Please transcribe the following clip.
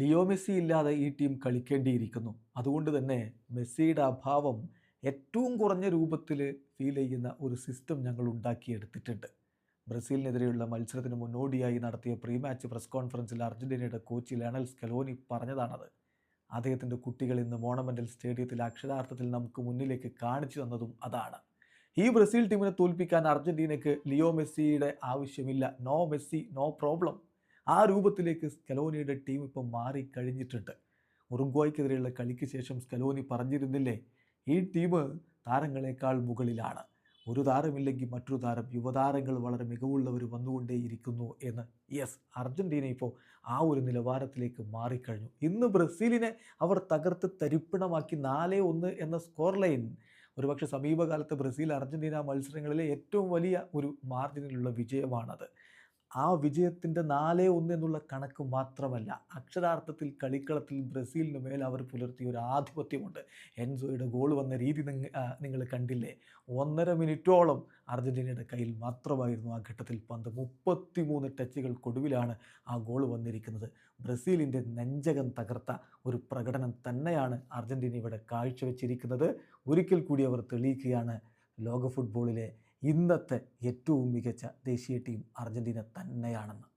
Leo Messi ഇല്ലാതെ ഈ team കളിക്കേണ്ടിയിരിക്കുന്നു. അതുകൊണ്ട് തന്നെ മെസ്സിയുടെ അഭാവം ഏറ്റവും കുറഞ്ഞ രൂപത്തിൽ ഫീൽ ചെയ്യുന്ന ഒരു സിസ്റ്റം ഞങ്ങൾ ഉണ്ടാക്കിയെടുത്തിട്ടുണ്ട്. ബ്രസീലിനെതിരെയുള്ള മത്സരത്തിന് മുന്നോടിയായി നടത്തിയ പ്രീ മാച്ച് പ്രസ് കോൺഫറൻസിൽ അർജന്റീനയുടെ കോച്ച് ലയണൽ സ്കലോനി പറഞ്ഞതാണത്. അദ്ദേഹത്തിന്റെ കുട്ടികൾ ഇന്ന് മോണമെന്റൽ സ്റ്റേഡിയത്തിൽ അക്ഷരാർത്ഥത്തിൽ നമുക്ക് മുന്നിലേക്ക് കാണിച്ചു തന്നതും അതാണ്. ഈ ബ്രസീൽ ടീമിനെ തോൽപ്പിക്കാൻ അർജന്റീനയ്ക്ക് ലിയോ മെസ്സിയുടെ ആവശ്യമില്ല. നോ മെസ്സി നോ പ്രോബ്ലം ആ രൂപത്തിലേക്ക് സ്കലോനിയുടെ ടീം ഇപ്പം മാറിക്കഴിഞ്ഞിട്ടുണ്ട് ഉറുഗ്വായ്ക്കെതിരെയുള്ള കളിക്ക് ശേഷം സ്കലോനി പറഞ്ഞിരുന്നില്ലേ? ഈ ടീം താരങ്ങളെക്കാൾ മുകളിലാണ്. ഒരു താരമില്ലെങ്കിൽ മറ്റൊരു താരം യുവതാരങ്ങൾ വളരെ മികവുള്ളവർ വന്നുകൊണ്ടേയിരിക്കുന്നു എന്ന്. യെസ് അർജന്റീന ഇപ്പോൾ ആ ഒരു നിലവാരത്തിലേക്ക് മാറിക്കഴിഞ്ഞു. ഇന്ന് ബ്രസീലിനെ അവർ തകർത്ത് തരിപ്പണമാക്കി നാല് ഒന്ന് എന്ന സ്കോർ ലൈൻ ഒരുപക്ഷെ സമീപകാലത്ത് ബ്രസീൽ അർജന്റീന മത്സരങ്ങളിലെ ഏറ്റവും വലിയ ഒരു മാർജിനിലുള്ള വിജയമാണത്. ആ വിജയത്തിന്റെ നാല് ഒന്ന് എന്നുള്ള കണക്ക് മാത്രമല്ല അക്ഷരാർത്ഥത്തിൽ കളിക്കളത്തിൽ ബ്രസീലിന് മേൽ അവർ പുലർത്തിയ ഒരു ആധിപത്യമുണ്ട്. എൻസോയുടെ ഗോൾ വന്ന രീതി നിങ്ങ- നിങ്ങൾ കണ്ടില്ലേ? ഒന്നര മിനിറ്റോളം അർജന്റീനയുടെ കയ്യിൽ മാത്രമായിരുന്നു ആ ഘട്ടത്തിൽ പന്ത്. മുപ്പത്തി മൂന്ന് ടച്ചുകൾക്കൊടുവിലാണ് ആ ഗോൾ വന്നിരിക്കുന്നത്. ബ്രസീലിന്റെ നെഞ്ചകം തകർത്ത ഒരു പ്രകടനം തന്നെയാണ് അർജന്റീന ഇവിടെ കാഴ്ചവെച്ചിരിക്കുന്നത്. ഒരിക്കൽ കൂടി അവർ തെളിയിക്കുകയാണ് ലോക ഫുട്ബോളിലെ ഇന്നത്തെ ഏറ്റവും മികച്ച ദേശീയ ടീം അർജന്റീന തന്നെയാണെന്ന്.